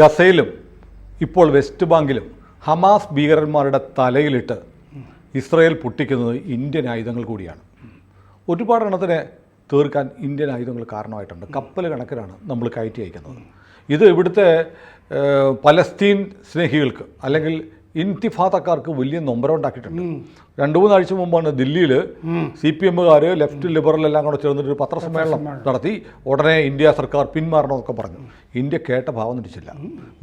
ഗസയിലും ഇപ്പോൾ വെസ്റ്റ് ബാങ്കിലും ഹമാസ് ഭീകരന്മാരുടെ തലയിലിട്ട് ഇസ്രയേൽ പൊട്ടിക്കുന്നത് ഇന്ത്യൻ ആയുധങ്ങൾ കൂടിയാണ്. ഒരുപാട് എണ്ണത്തിനെ തീർക്കാൻ ഇന്ത്യൻ ആയുധങ്ങൾ കാരണമായിട്ടുണ്ട്. കപ്പൽ കണക്കിനാണ് നമ്മൾ കയറ്റി അയക്കുന്നത്. ഇത് ഇവിടുത്തെ പലസ്തീൻ സ്നേഹികൾക്ക് അല്ലെങ്കിൽ ഇൻതിഫാദക്കാർക്ക് വലിയ നൊമ്പരം ഉണ്ടാക്കിയിട്ടുണ്ട് രണ്ടു മൂന്നാഴ്ച മുമ്പാണ് ദില്ലിയിൽ സി പി എമ്മുകാർ ലെഫ്റ്റ് ലിബറൽ എല്ലാം കൂടെ ചേർന്നിട്ട് ഒരു പത്രസമ്മേളനം നടത്തി ഉടനെ ഇന്ത്യ സർക്കാർ പിന്മാറണമെന്നൊക്കെ പറഞ്ഞു. ഇന്ത്യ കേട്ട ഭാവം തിരിച്ചില്ല.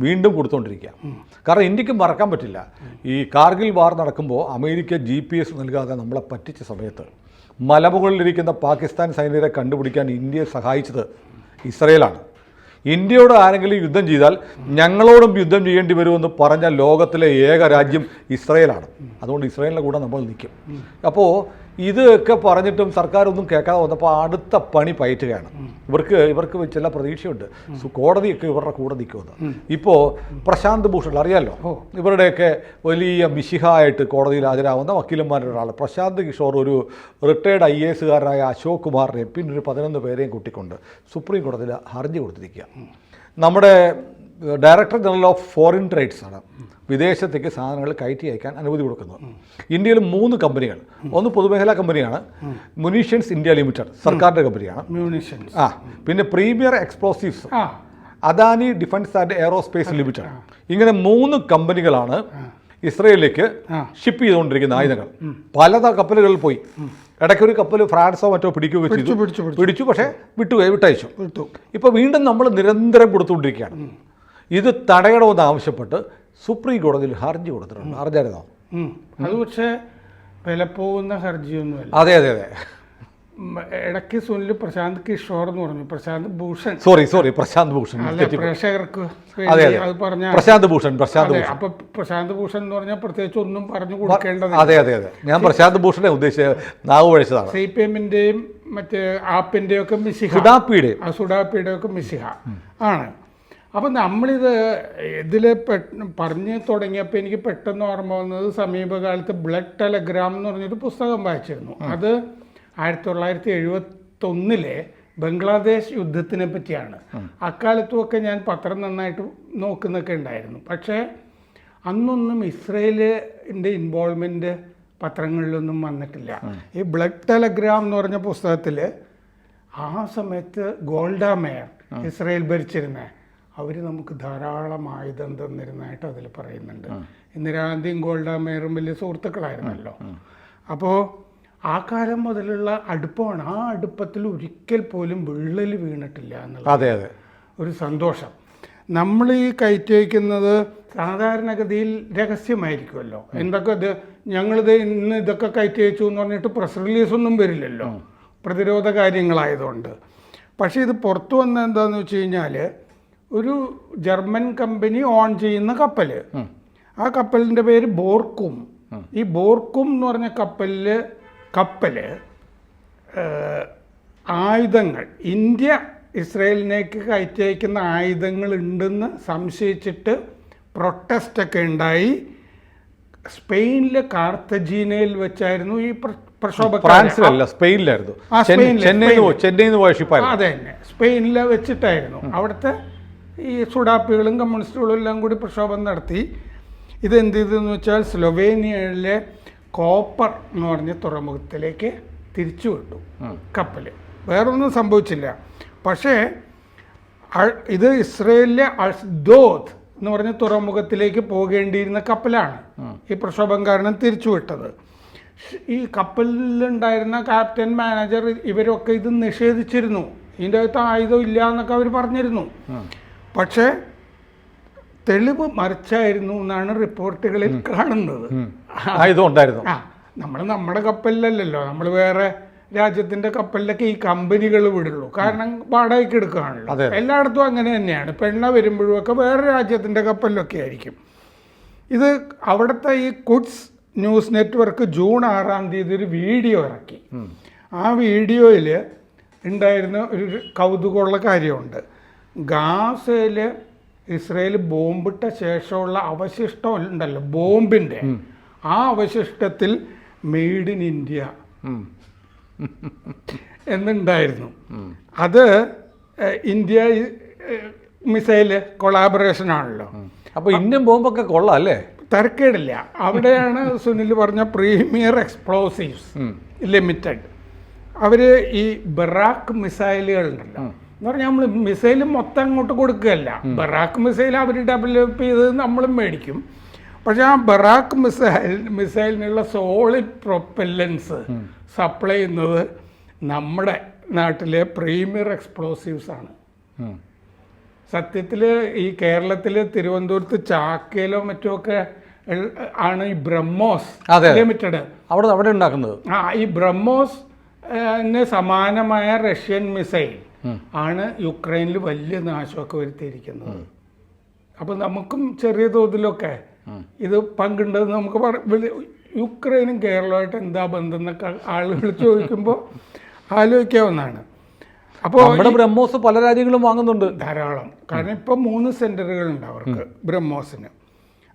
വീണ്ടും കൊടുത്തുകൊണ്ടിരിക്കുക കാരണം ഇന്ത്യയ്ക്ക് മറക്കാൻ പറ്റില്ല. ഈ കാർഗിൽ വാർ നടക്കുമ്പോൾ അമേരിക്ക ജി പി എസ് നൽകാതെ നമ്മളെ പറ്റിച്ച സമയത്ത് മലമുകളിലിരിക്കുന്ന പാകിസ്ഥാൻ സൈനികരെ കണ്ടുപിടിക്കാൻ ഇന്ത്യയെ സഹായിച്ചത് ഇസ്രയേലാണ്. ഇന്ത്യയോട് ആരെങ്കിലും യുദ്ധം ചെയ്താൽ ഞങ്ങളോടും യുദ്ധം ചെയ്യേണ്ടി വരുമെന്ന് പറഞ്ഞ ലോകത്തിലെ ഏക രാജ്യം ഇസ്രയേലാണ്. അതുകൊണ്ട് ഇസ്രയേലിന്റെ കൂടെ നമ്മൾ നിൽക്കും. അപ്പോൾ ഇതൊക്കെ പറഞ്ഞിട്ടും സർക്കാർ ഒന്നും കേൾക്കാതെ വന്നപ്പോൾ അടുത്ത പണി പയറ്റുകയാണ്. ഇവർക്ക് ഇവർക്ക് ചില പ്രതീക്ഷയുണ്ട്. കോടതിയൊക്കെ ഇവരുടെ കൂടെ നിൽക്കുമെന്ന്. ഇപ്പോൾ പ്രശാന്ത് ഭൂഷൺ അറിയാലോ? ഇവരുടെയൊക്കെ വലിയ മിശിഹായിട്ട് കോടതിയിൽ ഹാജരാകുന്ന വക്കീലന്മാരുടെ ഒരാൾ പ്രശാന്ത് കിഷോർ ഒരു റിട്ടയർഡ് ഐ എ എസുകാരനായ അശോക് കുമാറിനെ പിന്നെ ഒരു പതിനൊന്ന് പേരെയും കൂട്ടിക്കൊണ്ട് സുപ്രീം കോടതിയിൽ ഹർജി കൊടുത്തിരിക്കുക നമ്മുടെ director general of foreign trades ആണ്. വിദേശത്തേക്ക് സാധനങ്ങൾ കയറ്റി അയക്കാൻ അനുമതി കൊടുക്കുന്നത് ഇന്ത്യയിൽ മൂന്ന് കമ്പനികൾ. ഒന്ന് പൊതുമേഖലാ കമ്പനിയാണ്. മുനീഷ്യൻസ് ഇന്ത്യ ലിമിറ്റഡ് സർക്കാരിന്റെ കമ്പനിയാണ്. ആ പിന്നെ premier explosives Adani defence and aerospace limited ഇങ്ങനെ മൂന്ന് കമ്പനികളാണ് ഇസ്രയേലിലേക്ക് ഷിപ്പ് ചെയ്തുകൊണ്ടിരിക്കുന്ന ആയുധങ്ങൾ. പല കപ്പലുകളിൽ പോയി. ഇടയ്ക്ക് ഒരു കപ്പൽ ഫ്രാൻസോ മറ്റോ പിടിക്കുകയോ ചെയ്തു. പിടിച്ചു പക്ഷേ വിട്ടു വിട്ടയച്ചു. വിട്ടു. ഇപ്പോൾ വീണ്ടും നമ്മൾ നിരന്തരം കൊടുത്തുകൊണ്ടിരിക്കുകയാണ്. ഇത് തടയണമെന്ന് ആവശ്യപ്പെട്ട് സുപ്രീം കോടതിയിൽ ഹർജി കൊടുത്തിട്ടുണ്ട്. ഉം. അത് പക്ഷേ വില പോകുന്ന ഹർജിയൊന്നുമല്ല. അതെ അതെ അതെ. ഇടയ്ക്ക് സുനിൽ പ്രശാന്ത് കിഷോർ എന്ന് പറഞ്ഞു. Prashant Bhushan. Sorry sorry Prashant Bhushan. പ്രേക്ഷകർക്ക് അതെ പറഞ്ഞ പ്രശാന്ത് ഭൂഷൺ പ്രശാന്ത് അപ്പൊ പ്രശാന്ത് ഭൂഷൺ എന്ന് പറഞ്ഞാൽ പ്രത്യേകിച്ച് ഒന്നും പറഞ്ഞു കൊടുക്കേണ്ടത് അതെ അതെ അതെ. ഞാൻ പ്രശാന്ത് ഭൂഷണെ ഉദ്ദേശിച്ചത് നാവ് വഴിച്ചതാണ്. സി പി എമ്മിന്റെയും മറ്റേ ആപ്പിന്റെയും ഒക്കെ മിസിഹ സുഡാപ്പിയുടെ ആ സുഡാപ്പിയുടെ ഒക്കെ മിസിഹ ആണ്. അപ്പം നമ്മളിത് ഇതിൽ പറഞ്ഞു തുടങ്ങിയപ്പോൾ എനിക്ക് പെട്ടെന്ന് ഓർമ്മ വന്നത് സമീപകാലത്ത് ബ്ലഡ് ടെലഗ്രാം എന്ന് പറഞ്ഞൊരു പുസ്തകം വായിച്ചിരുന്നു. അത് ആയിരത്തി തൊള്ളായിരത്തി എഴുപത്തൊന്നിലെ ബംഗ്ലാദേശ് യുദ്ധത്തിനെ പറ്റിയാണ്. അക്കാലത്തുമൊക്കെ ഞാൻ പത്രം നന്നായിട്ട് നോക്കുന്നൊക്കെ ഉണ്ടായിരുന്നു. പക്ഷേ അന്നൊന്നും ഇസ്രയേലിന്റെ ഇൻവോൾവ്മെന്റ് പത്രങ്ങളിലൊന്നും വന്നിട്ടില്ല. ഈ ബ്ലഡ് ടെലഗ്രാം എന്ന് പറഞ്ഞ പുസ്തകത്തിൽ ആ സമയത്ത് ഗോൾഡ മേയർ ഇസ്രയേൽ ഭരിച്ചിരുന്ന. അവർ നമുക്ക് ധാരാളം ആയുധം തന്നിരുന്നതായിട്ട് അതിൽ പറയുന്നുണ്ട്. ഇന്ദിരാഗാന്ധിയും ഗോൾഡ മേയറും വലിയ സുഹൃത്തുക്കളായിരുന്നല്ലോ. അപ്പോൾ ആ. കാലം മുതലുള്ള അടുപ്പമാണ്. ആ അടുപ്പത്തിൽ ഒരിക്കൽ പോലും വിള്ളൽ വീണിട്ടില്ല എന്നുള്ളത്. അതെ അതെ. ഒരു സന്തോഷം. നമ്മൾ ഈ കയറ്റി വയ്ക്കുന്നത് സാധാരണഗതിയിൽ രഹസ്യമായിരിക്കുമല്ലോ. എന്തൊക്കെ ഇത് ഞങ്ങളിത് ഇന്ന് ഇതൊക്കെ കയറ്റി വെച്ചു എന്ന് പറഞ്ഞിട്ട് പ്രസ് റിലീസൊന്നും വരില്ലല്ലോ. പ്രതിരോധ കാര്യങ്ങളായതുകൊണ്ട്. പക്ഷേ ഇത് പുറത്തു വന്ന എന്താണെന്ന് വെച്ച് കഴിഞ്ഞാൽ ഒരു ജർമ്മൻ കമ്പനി ഓൺ ചെയ്യുന്ന കപ്പൽ ആ കപ്പലിന്റെ പേര് ബോർക്കും. ഈ ബോർക്കും എന്ന് പറഞ്ഞ കപ്പലിൽ കപ്പൽ ആയുധങ്ങൾ ഇന്ത്യ ഇസ്രയേലിനേക്ക് കയറ്റി അയക്കുന്ന ആയുധങ്ങൾ ഉണ്ടെന്ന് സംശയിച്ചിട്ട് പ്രൊട്ടസ്റ്റൊക്കെ ഉണ്ടായി. സ്പെയിനിലെ കാർത്തജീനയിൽ വെച്ചായിരുന്നു ഈ പ്രക്ഷോഭം ഫ്രാൻസിലല്ല സ്പെയിനിലായിരുന്നു. ആ, സ്പെയിനിൽ, ചെന്നൈയിൽ നിന്ന് ചെന്നൈയിൽ പോയ ഷിപ്പായിരുന്നു അതെ തന്നെ സ്പെയിനിലെ വെച്ചിട്ടായിരുന്നു. അവിടുത്തെ ഈ സുഡാപ്പികളും കമ്മ്യൂണിസ്റ്റുകളും എല്ലാം കൂടി പ്രക്ഷോഭം നടത്തി. ഇത് എന്ത് ചെയ്തെന്ന് വെച്ചാൽ സ്ലൊവേനിയയിലെ കോപ്പർ എന്ന് പറഞ്ഞ തുറമുഖത്തിലേക്ക് തിരിച്ചു വിട്ടു. കപ്പൽ വേറൊന്നും സംഭവിച്ചില്ല. പക്ഷേ ഇത് ഇസ്രയേലിലെ അഷ്ദോദ് എന്ന് പറഞ്ഞ തുറമുഖത്തിലേക്ക് പോകേണ്ടിയിരുന്ന കപ്പലാണ് ഈ പ്രക്ഷോഭം കാരണം തിരിച്ചുവിട്ടത് ഈ കപ്പലിലുണ്ടായിരുന്ന ക്യാപ്റ്റൻ മാനേജർ ഇവരൊക്കെ ഇത് നിഷേധിച്ചിരുന്നു. ഇതിന്റെ അകത്ത് ആയുധം ഇല്ല എന്നൊക്കെ അവർ പറഞ്ഞിരുന്നു. പക്ഷേ തെളിവ് മറിച്ചായിരുന്നു എന്നാണ് റിപ്പോർട്ടുകളിൽ കാണുന്നത്. ആയുധം ഉണ്ടായിരുന്നു. ആ നമ്മൾ നമ്മുടെ കപ്പലിലല്ലല്ലോ നമ്മൾ വേറെ രാജ്യത്തിന്റെ കപ്പലിലൊക്കെ ഈ കമ്പനികൾ വിടുള്ളൂ. കാരണം വാടകയ്ക്ക് എടുക്കുകയാണല്ലോ. എല്ലായിടത്തും അങ്ങനെ തന്നെയാണ്. പെണ്ണ വരുമ്പോഴുമൊക്കെ വേറെ രാജ്യത്തിന്റെ കപ്പലിലൊക്കെ ആയിരിക്കും. ഇത് അവിടുത്തെ ഈ കുഡ്സ് ന്യൂസ് നെറ്റ്വർക്ക് ജൂൺ ആറാം തീയതി ഒരു വീഡിയോ ഇറക്കി. ആ വീഡിയോയിൽ ഉണ്ടായിരുന്ന ഒരു കൗതുകമുള്ള കാര്യമുണ്ട്. ഗാസയിൽ ഇസ്രയേൽ ബോംബിട്ട ശേഷമുള്ള അവശിഷ്ടം ഉണ്ടല്ലോ ബോംബിന്റെ ആ അവശിഷ്ടത്തിൽ മെയ്ഡ് ഇൻ ഇന്ത്യ. എന്നുണ്ടായിരുന്നു. അത് ഇന്ത്യ മിസൈൽ മിസൈൽ കൊളാബറേഷൻ ആണല്ലോ. അപ്പോൾ ഇന്ത്യൻ ബോംബൊക്കെ കൊള്ളാം അല്ലേ? തരക്കേടില്ല. അവിടെയാണ് സുനിൽ പറഞ്ഞ പ്രീമിയർ എക്സ്പ്ലോസീവ്സ് ലിമിറ്റഡ് അവർ ഈ ബറാക്ക് മിസൈലുകൾ ഉണ്ടല്ലോ. എന്ന് പറഞ്ഞാൽ നമ്മൾ മിസൈൽ മൊത്തം അങ്ങോട്ട് കൊടുക്കുകയല്ല. ബറാക്ക് മിസൈൽ അവർ ഡെവലപ്പ് ചെയ്ത് നമ്മൾ മേടിക്കും. പക്ഷെ ആ ബറാക്ക് മിസൈൽ മിസൈലിനുള്ള സോളിഡ് പ്രൊപ്പല്ലൻസ് സപ്ലൈ ചെയ്യുന്നത് നമ്മുടെ നാട്ടിലെ പ്രീമിയർ എക്സ്പ്ലോസീവ്സ് ആണ്. സത്യത്തിൽ ഈ കേരളത്തിൽ തിരുവനന്തപുരത്ത് ചാക്കയിലോ മറ്റോ ഒക്കെ ആണ് ഈ ബ്രഹ്മോസ്. ലിമിറ്റഡ് അവിടെ അവിടെ ഉണ്ടാക്കുന്നത്. ആ ഈ ബ്രഹ്മോസ് സമാനമായ റഷ്യൻ മിസൈൽ. ആണ് യുക്രൈനിൽ വലിയ നാശമൊക്കെ വരുത്തിയിരിക്കുന്നത്. അപ്പോൾ നമുക്കും ചെറിയ തോതിലൊക്കെ ഇത് പങ്കുണ്ടെന്ന് നമുക്ക് യുക്രൈനും കേരളമായിട്ട് എന്താ ബന്ധം എന്നൊക്കെ ആളുകൾ ചോദിക്കുമ്പോൾ ആലോചിക്കാവുന്നതാണ്. അപ്പോൾ നമ്മുടെ ബ്രഹ്മോസ് പല രാജ്യങ്ങളും വാങ്ങുന്നുണ്ട്. ധാരാളം. കാരണം ഇപ്പം മൂന്ന് സെന്ററുകളുണ്ട് അവർക്ക് ബ്രഹ്മോസിന്.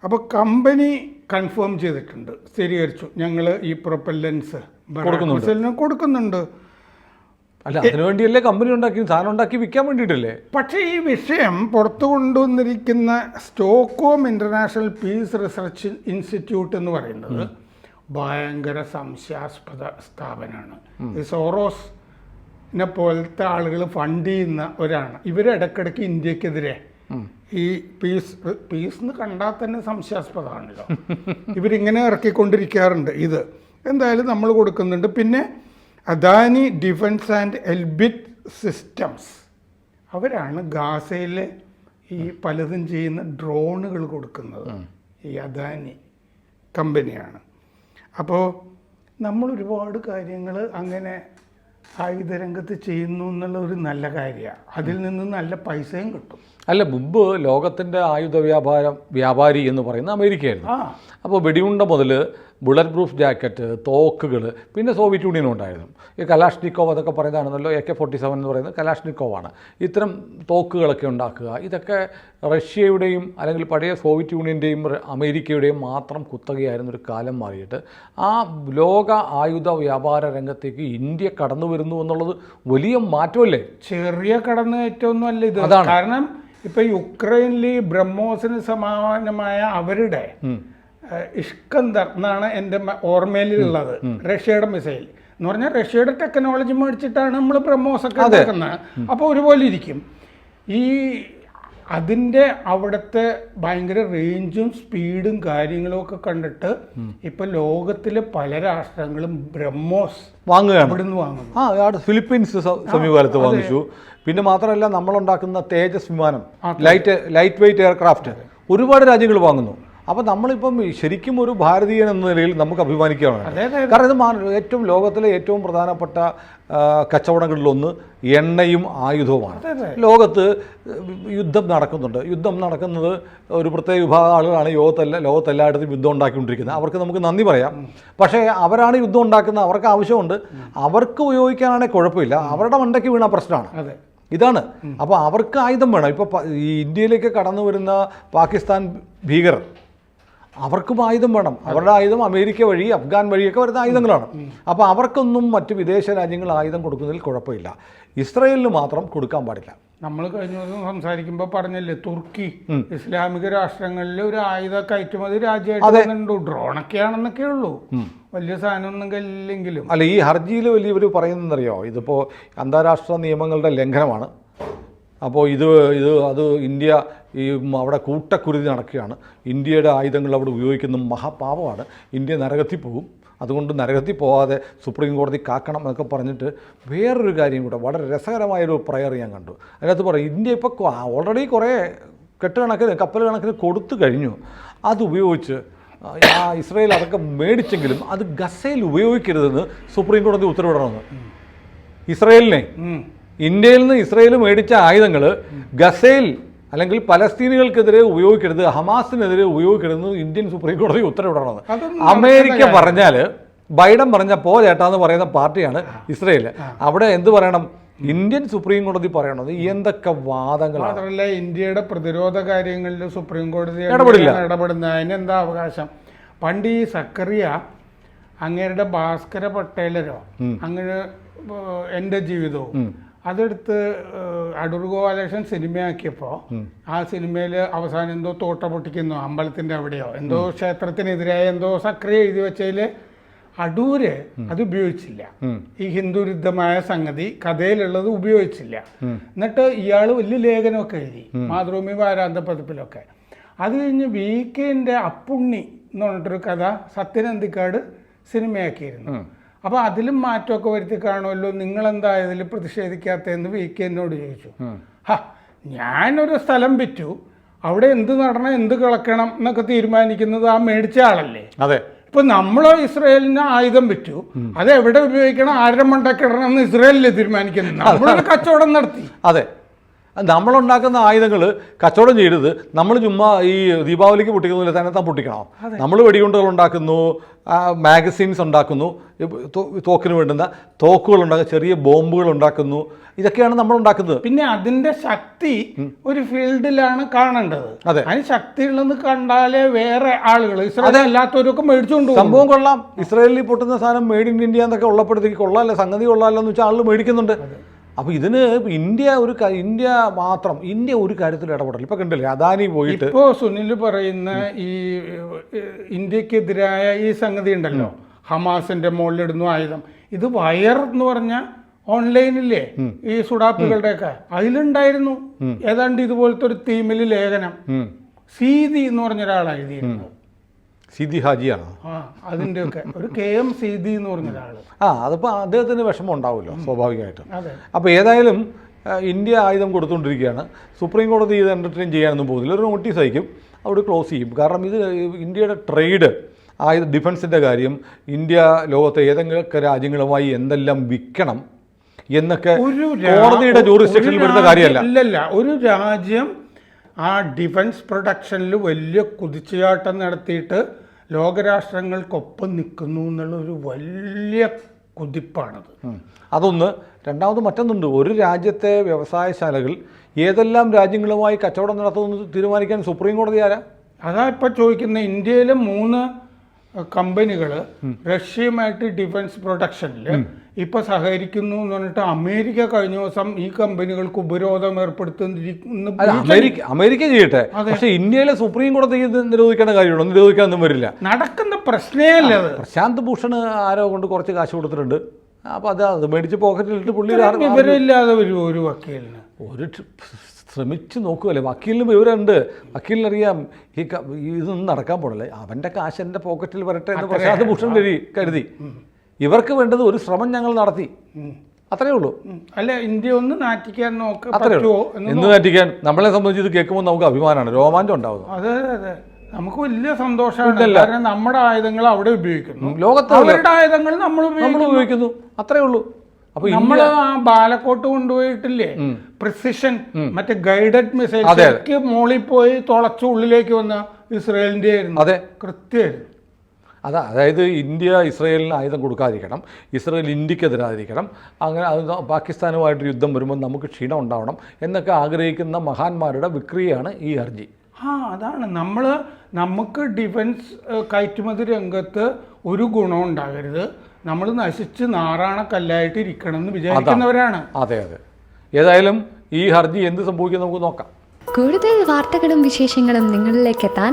അപ്പോൾ കമ്പനി കൺഫേം ചെയ്തിട്ടുണ്ട്. സ്ഥിരീകരിച്ചു. ഞങ്ങൾ ഈ പ്രൊപ്പല്ലൻസ് കൊടുക്കുന്നുണ്ട്. അല്ല അതിനുവേണ്ടിയല്ലേ കമ്പനി ഉണ്ടാക്കി സാധനം ഉണ്ടാക്കി വിൽക്കാൻ വേണ്ടിയിട്ടല്ലേ? പക്ഷേ ഈ വിഷയം പുറത്തു കൊണ്ടുവന്നിരിക്കുന്ന Stockholm international peace research institute എന്ന് പറയുന്നത് ഭയങ്കര സംശയാസ്പദ സ്ഥാപനമാണ്. ഈ സോറോസിനെ പോലത്തെ ആളുകൾ ഫണ്ട് ചെയ്യുന്ന ഒരാണ്. ഇവരിടക്കിടയ്ക്ക് ഇന്ത്യക്കെതിരെ ഈ പീസ് പീസ് എന്ന് കണ്ടാൽ തന്നെ സംശയാസ്പദമാണല്ലോ. ഇവരിങ്ങനെ ഇറക്കിക്കൊണ്ടിരിക്കാറുണ്ട് ഇത്. എന്തായാലും നമ്മൾ കൊടുക്കുന്നുണ്ട്. പിന്നെ Adani defence and Elbit systems. അവരാണ് ഗാസയിലെ ഈ പലതും ചെയ്യുന്ന ഡ്രോണുകൾ കൊടുക്കുന്നത്. ഈ അദാനി കമ്പനിയാണ്. അപ്പോൾ നമ്മൾ ഒരുപാട് കാര്യങ്ങൾ അങ്ങനെ ആയുധരംഗത്ത് ചെയ്യുന്നു എന്നുള്ള ഒരു നല്ല കാര്യമാണ് അതിൽ നിന്ന് നല്ല പൈസയും കിട്ടും. അല്ല മുമ്പ് ലോകത്തിന്റെ ആയുധ വ്യാപാരം വ്യാപാരി എന്ന് പറയുന്ന അമേരിക്കയായിരുന്നു. അപ്പോൾ വെടിയുണ്ട മുതൽ ബുള്ളറ്റ് പ്രൂഫ് ജാക്കറ്റ് തോക്കുകൾ പിന്നെ സോവിയറ്റ് യൂണിയനും ഉണ്ടായിരുന്നു. ഈ കലാഷ്നിക്കോവ് അതൊക്കെ പറയുന്നതാണെന്നല്ലോ എ കെ ഫോർട്ടി സെവൻ എന്ന് പറയുന്നത് കലാഷ്നിക്കോവാണ്. ഇത്തരം തോക്കുകളൊക്കെ ഉണ്ടാക്കുക ഇതൊക്കെ റഷ്യയുടെയും അല്ലെങ്കിൽ പഴയ സോവിയറ്റ് യൂണിയന്റെയും അമേരിക്കയുടെയും മാത്രം കുത്തകയായിരുന്ന ഒരു കാലം മാറിയിട്ട് ആ ലോക ആയുധ വ്യാപാര രംഗത്തേക്ക് ഇന്ത്യ കടന്നു വരുന്നു എന്നുള്ളത് വലിയ മാറ്റമല്ലേ? ചെറിയ കടന്നുകയറ്റമൊന്നും അല്ല ഇത് കാരണം ഇപ്പൊ യുക്രൈനിൽ ഈ ബ്രഹ്മോസിന് സമാനമായ അവരുടെ ഇഷ്കന്ദർ എന്നാണ് എന്റെ മ- ഓർമ്മയിലുള്ളത്. റഷ്യയുടെ മിസൈൽ. എന്ന് പറഞ്ഞാൽ റഷ്യയുടെ ടെക്നോളജി മേടിച്ചിട്ടാണ് നമ്മൾ ബ്രഹ്മോസ് ഒക്കെ ഉണ്ടാക്കുന്നത്. അപ്പോൾ ഒരുപോലെ ഇരിക്കും. ഈ അതിന്റെ അവിടുത്തെ ഭയങ്കര റേഞ്ചും സ്പീഡും കാര്യങ്ങളും ഒക്കെ കണ്ടിട്ട് ഇപ്പൊ ലോകത്തിലെ പല രാഷ്ട്രങ്ങളും ബ്രഹ്മോസ് വാങ്ങുകയാണ്. ഇവിടുന്ന് വാങ്ങുന്നു. ആ ഫിലിപ്പീൻസ് സമീപകാലത്ത് വാങ്ങിച്ചു. പിന്നെ മാത്രമല്ല നമ്മളുണ്ടാക്കുന്ന തേജസ് വിമാനം ലൈറ്റ് ലൈറ്റ് വെയിറ്റ് എയർക്രാഫ്റ്റ് ഒരുപാട് രാജ്യങ്ങൾ വാങ്ങുന്നു. അപ്പോൾ നമ്മളിപ്പം ശരിക്കും ഒരു ഭാരതീയൻ എന്ന നിലയിൽ നമുക്ക് അഭിമാനിക്കുകയാണ് കാരണം ഇത് ഏറ്റവും ലോകത്തിലെ ഏറ്റവും പ്രധാനപ്പെട്ട കച്ചവടങ്ങളിലൊന്ന് എണ്ണയും ആയുധവുമാണ്. ലോകത്ത് യുദ്ധം നടക്കുന്നുണ്ട്. യുദ്ധം നടക്കുന്നത് ഒരു പ്രത്യേക വിഭാഗം ആളുകളാണ് ലോകത്തല്ല ലോകത്തെല്ലായിടത്തും യുദ്ധം ഉണ്ടാക്കിക്കൊണ്ടിരിക്കുന്നത്. അവർക്ക് നമുക്ക് നന്ദി പറയാം. പക്ഷേ അവരാണ് യുദ്ധം ഉണ്ടാക്കുന്നത് അവർക്ക് ആവശ്യമുണ്ട്. അവർക്ക് ഉപയോഗിക്കാനാണെങ്കിൽ കുഴപ്പമില്ല. അവരുടെ മണ്ടയ്ക്ക് വീണ പ്രശ്നമാണ്. ഇതാണ്. അപ്പോൾ അവർക്ക് ആയുധം വേണം. ഇപ്പോൾ ഈ ഇന്ത്യയിലേക്ക് കടന്നു വരുന്ന പാകിസ്ഥാൻ ഭീകരർ അവർക്കും ആയുധം വേണം. അവരുടെ ആയുധം അമേരിക്ക വഴി അഫ്ഗാൻ വഴിയൊക്കെ വരുന്ന ആയുധങ്ങളാണ്. അപ്പോൾ അവർക്കൊന്നും മറ്റ് വിദേശ രാജ്യങ്ങൾ ആയുധം കൊടുക്കുന്നതിൽ കുഴപ്പമില്ല. ഇസ്രയേലിന് മാത്രം കൊടുക്കാൻ പാടില്ല. നമ്മൾ കഴിഞ്ഞ ദിവസം സംസാരിക്കുമ്പോൾ പറഞ്ഞല്ലേ തുർക്കി ഇസ്ലാമിക രാഷ്ട്രങ്ങളിൽ ഒരു ആയുധ കയറ്റുമതി രാജ്യമായിട്ട് ഡ്രോണൊക്കെയാണെന്നൊക്കെ ഉള്ളൂ. വലിയ സാധനമൊന്നും കയ്യിലെങ്കിലും അല്ല ഈ ഹർജിയിൽ വലിയ ഇവർ പറയുന്നതെന്നറിയോ? ഇതിപ്പോൾ അന്താരാഷ്ട്ര നിയമങ്ങളുടെ ലംഘനമാണ്. അപ്പോൾ ഇത് ഇത് അത് ഇന്ത്യ ഈ അവിടെ കൂട്ടക്കുരുതി നടക്കുകയാണ്. ഇന്ത്യയുടെ ആയുധങ്ങൾ അവിടെ ഉപയോഗിക്കുന്ന മഹാപാപമാണ്. ഇന്ത്യ നരകത്തിൽ പോകും. അതുകൊണ്ട് നരകത്തിൽ പോകാതെ സുപ്രീം കോടതി കാക്കണം എന്നൊക്കെ പറഞ്ഞിട്ട് വേറൊരു കാര്യം കൂടെ വളരെ രസകരമായൊരു പ്രയർ ഞാൻ കണ്ടു. അതിനകത്ത് പറയും ഇന്ത്യ ഇപ്പോൾ ഓൾറെഡി കുറേ കെട്ടുകണക്കിന് കപ്പൽ കണക്കിന് കൊടുത്തു കഴിഞ്ഞു. അതുപയോഗിച്ച് ആ ഇസ്രയേൽ അതൊക്കെ മേടിച്ചെങ്കിലും അത് ഗസയിൽ ഉപയോഗിക്കരുതെന്ന് സുപ്രീം കോടതി ഉത്തരവിടണമെന്ന്. ഇസ്രയേലിനെ. ഇന്ത്യയിൽ നിന്ന് ഇസ്രയേൽ മേടിച്ച ആയുധങ്ങൾ ഗസയിൽ അല്ലെങ്കിൽ പലസ്തീനികൾക്കെതിരെ ഉപയോഗിക്കരുത് ഹമാസിനെതിരെ ഉപയോഗിക്കരുതെന്ന് ഇന്ത്യൻ സുപ്രീം കോടതി ഉത്തരവിടണമെന്ന് അമേരിക്ക പറഞ്ഞാൽ ബൈഡൻ പറഞ്ഞ പോ ചേട്ടാന്ന് പറയുന്ന പാർട്ടിയാണ് ഇസ്രയേൽ അവിടെ എന്ത് പറയണം? ഇന്ത്യൻ സുപ്രീം കോടതി പറയണത് എന്തൊക്കെ വാദങ്ങളാണ് മാത്രമല്ല ഇന്ത്യയുടെ പ്രതിരോധ കാര്യങ്ങളിൽ സുപ്രീം കോടതി ഇടപെടില്ല. ഇടപെടുന്നതിന് എന്താ അതിനെന്താ അവകാശം? പണ്ട് ഈ സക്കറിയ അങ്ങേരുടെ ഭാസ്കര പട്ടേലരോ അങ്ങനെ എന്റെ ജീവിതവും അതെടുത്ത് അടൂർ ഗോപാലകൃഷ്ണൻ സിനിമയാക്കിയപ്പോൾ ആ സിനിമയിൽ അവസാനം എന്തോ തോട്ട പൊട്ടിക്കുന്നു അമ്പലത്തിന്റെ അവിടെയോ എന്തോ ക്ഷേത്രത്തിനെതിരായ എന്തോ സക്രിയ എഴുതി വെച്ചതിൽ അടൂര് അത് ഉപയോഗിച്ചില്ല. ഈ ഹിന്ദുരുദ്ധമായ സംഗതി കഥയിലുള്ളത് ഉപയോഗിച്ചില്ല. എന്നിട്ട് ഇയാൾ വലിയ ലേഖനമൊക്കെ എഴുതി മാതൃഭൂമി വാരാന്ത പതിപ്പിലൊക്കെ അത് കഴിഞ്ഞ് വി കെന്റെ അപ്പുണ്ണി എന്ന് പറഞ്ഞിട്ടൊരു കഥ സത്യനന്ദിക്കാട് സിനിമയാക്കിയിരുന്നു. അപ്പോൾ അതിലും മാറ്റമൊക്കെ വരുത്തി കാണുമല്ലോ. നിങ്ങളെന്താ ഇതിൽ പ്രതിഷേധിക്കാത്തതെന്ന് വി കെ എന്നോട് ചോദിച്ചു. ഹാ ഞാനൊരു സ്ഥലം വിറ്റു. അവിടെ എന്ത് നടണം എന്ത് കിളക്കണം എന്നൊക്കെ തീരുമാനിക്കുന്നത് ആ മേടിച്ച ആളല്ലേ? അതെ. ഇപ്പൊ നമ്മളോ ഇസ്രയേലിന് ആയുധം വിറ്റു. അത് എവിടെ ഉപയോഗിക്കണം? ആരുടെ മണ്ടക്കിടണം എന്ന് ഇസ്രയേലിൽ തീരുമാനിക്കുന്നത്? നമ്മളൊരു കച്ചവടം നടത്തി. അതെ. നമ്മളുണ്ടാക്കുന്ന ആയുധങ്ങൾ കച്ചവടം ചെയ്യരുത്. നമ്മൾ ചുമ്മാ ഈ ദീപാവലിക്ക് പൊട്ടിക്കുന്നില്ല തന്നെ താൻ പൊട്ടിക്കണോ. നമ്മൾ വെടികുണ്ടുകൾ ഉണ്ടാക്കുന്നു മാഗസീൻസ് ഉണ്ടാക്കുന്നു തോക്കിന് വേണ്ടുന്ന തോക്കുകൾ ഉണ്ടാക്കുന്ന ചെറിയ ബോംബുകൾ ഉണ്ടാക്കുന്നു. ഇതൊക്കെയാണ് നമ്മൾ ഉണ്ടാക്കുന്നത്. പിന്നെ അതിന്റെ ശക്തി ഒരു ഫീൽഡിലാണ് കാണേണ്ടത്. അതെ. അതിന് ശക്തി ഉള്ളത് കണ്ടാലേ വേറെ ആളുകൾ ഇസ്രായേൽ അല്ലാത്തവരൊക്കെ മേടിച്ചുകൊണ്ട് സംഭവം കൊള്ളാം. ഇസ്രായേലിൽ പൊട്ടുന്ന സാധനം മെയ്ഡ് ഇൻ ഇന്ത്യ എന്നൊക്കെ ഉള്ളപ്പോഴത്തേക്ക് കൊള്ളാമല്ലോ സംഗതി കൊള്ളാമല്ലോ എന്ന് വെച്ചാൽ ആളുകൾ മേടിക്കുന്നുണ്ട്. അപ്പോൾ ഇതിന് ഇന്ത്യ ഒരു ഇന്ത്യ മാത്രം ഇന്ത്യ ഒരു കാര്യത്തിൽ ഇടപെടൽ ഇപ്പൊ കണ്ടില്ലേ അദാനി പോയിട്ട് ഇപ്പോൾ സുനിൽ പറയുന്ന ഈ ഇന്ത്യക്കെതിരായ ഈ സംഗതി ഉണ്ടല്ലോ. ഹമാസിന്റെ മുകളിലിടുന്നു ആയുധം. ഇത് വയർ എന്ന് പറഞ്ഞ ഓൺലൈനില്ലേ? ഈ സുഡാപ്പുകളുടെയൊക്കെ. അതിലുണ്ടായിരുന്നു. ഏതാണ്ട് ഇതുപോലത്തെ ഒരു തീമിൽ ലേഖനം. സീതി എന്ന് പറഞ്ഞ ഒരാളാണ് സിദി ഹാജിയാണ്? ആ അതിന്റെയൊക്കെ ഒരു കെ എം സീതി എന്ന് പറഞ്ഞ ആ അതിപ്പോൾ അദ്ദേഹത്തിന് വിഷമം ഉണ്ടാവുമല്ലോ സ്വാഭാവികമായിട്ടും. അതെ. അപ്പോൾ ഏതായാലും ഇന്ത്യ ആയുധം കൊടുത്തുകൊണ്ടിരിക്കുകയാണ്. സുപ്രീം കോടതി ഇത് എന്റർടൈൻ ചെയ്യാനൊന്നും പോകുന്നില്ല. ഒരു നോട്ടീസ് അയക്കും. അവിടെ ക്ലോസ് ചെയ്യും. കാരണം ഇത് ഇന്ത്യയുടെ ട്രേഡ് ആയുധ ഡിഫൻസിന്റെ കാര്യം ഇന്ത്യ ലോകത്തെ ഏതെങ്കിലുമൊക്കെ രാജ്യങ്ങളുമായി എന്തെല്ലാം വിൽക്കണം എന്നൊക്കെ ഒരു രാ- കോടതിയുടെ ജൂറിസ്ഡിക്ഷനിൽ ഒരു വരുന്ന രാജ്യം- കാര്യമല്ല. ഇല്ലല്ല. ഒരു രാജ്യം ആ ഡിഫൻസ് പ്രൊഡക്ഷനിൽ വലിയ കുതിച്ചുചാട്ടം നടത്തിയിട്ട് ലോകരാഷ്ട്രങ്ങൾക്കൊപ്പം നിൽക്കുന്നു എന്നുള്ള ഒരു വലിയ കുതിപ്പാണത്. അതൊന്ന്. രണ്ടാമത് മറ്റൊന്നുണ്ട്. ഒരു രാജ്യത്തെ വ്യവസായശാലകൾ ഏതെല്ലാം രാജ്യങ്ങളുമായി കച്ചവടം നടത്തുമെന്ന് തീരുമാനിക്കാൻ സുപ്രീം കോടതി ആരാ? അതാ ഇപ്പൊ ചോദിക്കുന്ന. ഇന്ത്യയിലെ മൂന്ന് കമ്പനികൾ റഷ്യയുമായിട്ട് ഡിഫൻസ് പ്രൊഡക്ഷനിൽ ഇപ്പൊ സഹകരിക്കുന്നു എന്ന് പറഞ്ഞിട്ട് അമേരിക്ക കഴിഞ്ഞ ദിവസം ഈ കമ്പനികൾക്ക് ഉപരോധം ഏർപ്പെടുത്തുന്ന അമേരിക്ക അമേരിക്ക ചെയ്യട്ടെ. പക്ഷേ ഇന്ത്യയിലെ സുപ്രീം കോടതി ഇത് നിരോധിക്കേണ്ട കാര്യമുണ്ടോ. നിരോധിക്കാനൊന്നും വരില്ല. നടക്കുന്ന പ്രശ്നേ അല്ല അത്? പ്രശാന്ത് ഭൂഷൺ ആരോ കൊണ്ട് കുറച്ച് കാശ് കൊടുത്തിട്ടുണ്ട്. അപ്പോൾ അത് അത് മേടിച്ച് പോക്കറ്റിലിട്ട് പുള്ളി വിവരമില്ലാതെ വരും ഒരു വക്കീലിന്. ഒരു ശ്രമിച്ച് നോക്കുമല്ലേ വക്കീലിന് വിവരമുണ്ട്. വക്കീലിനറിയാം ഈ ഇതൊന്നും നടക്കാൻ പോണല്ലേ. അവന്റെ കാശ് എന്റെ പോക്കറ്റിൽ വരട്ടെ എന്ന് പ്രശാന്ത് ഭൂഷൺ കരുതി ഇവർക്ക് വേണ്ടത് ഒരു ശ്രമം ഞങ്ങൾ നടത്തി. അത്രേ ഉള്ളൂ. അല്ല ഇന്ത്യ ഒന്ന് നാറ്റിക്കാൻ നോക്കുക അത്രേ ഉള്ളൂ. എന്ന് നാറ്റിക്കാൻ? നമ്മളെ സംബന്ധിച്ച് ഇത് കേൾക്കുമ്പോൾ നമുക്ക് അഭിമാനമാണ്. രോമാഞ്ചം ഉണ്ടാവും അതെ അതെ നമുക്ക് വലിയ സന്തോഷമാണ്. കാരണം നമ്മുടെ ആയുധങ്ങൾ അവിടെ ഉപയോഗിക്കുന്നു. ലോകത്ത് അവരുടെ ആയുധങ്ങൾ നമ്മൾ നമ്മൾ ഉപയോഗിക്കുന്നു. അത്രേ ഉള്ളൂ. അപ്പൊ നമ്മൾ ആ ബാലക്കോട്ട് കൊണ്ടുപോയിട്ടില്ലേ? പ്രിസിഷൻ മറ്റേ ഗൈഡഡ് മിസൈൽ. മോളിൽ പോയി തുളച്ച് ഉള്ളിലേക്ക് വന്ന ഇസ്രയേലിന്റെ ആയിരുന്നു അതെ. കൃത്യമായിരുന്നു. അതാ അതായത് ഇന്ത്യ ഇസ്രയേലിന് ആയുധം കൊടുക്കാതിരിക്കണം ഇസ്രയേൽ ഇന്ത്യക്കെതിരാതിരിക്കണം അങ്ങനെ അത് പാകിസ്ഥാനുമായിട്ട് യുദ്ധം വരുമ്പോൾ നമുക്ക് ക്ഷീണം ഉണ്ടാവണം എന്നൊക്കെ ആഗ്രഹിക്കുന്ന മഹാന്മാരുടെ വിക്രിയാണ് ഈ ഹർജി. ആ അതാണ്. നമ്മൾ നമുക്ക് ഡിഫൻസ് കയറ്റുമതി രംഗത്ത് ഒരു ഗുണം ഉണ്ടാകരുത്. നമ്മൾ നശിച്ച് നാറാണക്കല്ലായിട്ട് ഇരിക്കണം എന്ന് വിചാരിക്കുന്നവരാണ്. അതെ അതെ. ഏതായാലും ഈ ഹർജി എന്ത് സംഭവിക്കും നമുക്ക് നോക്കാം. കൂടുതൽ വാർത്തകളും വിശേഷങ്ങളും നിങ്ങളിലേക്ക് എത്താൻ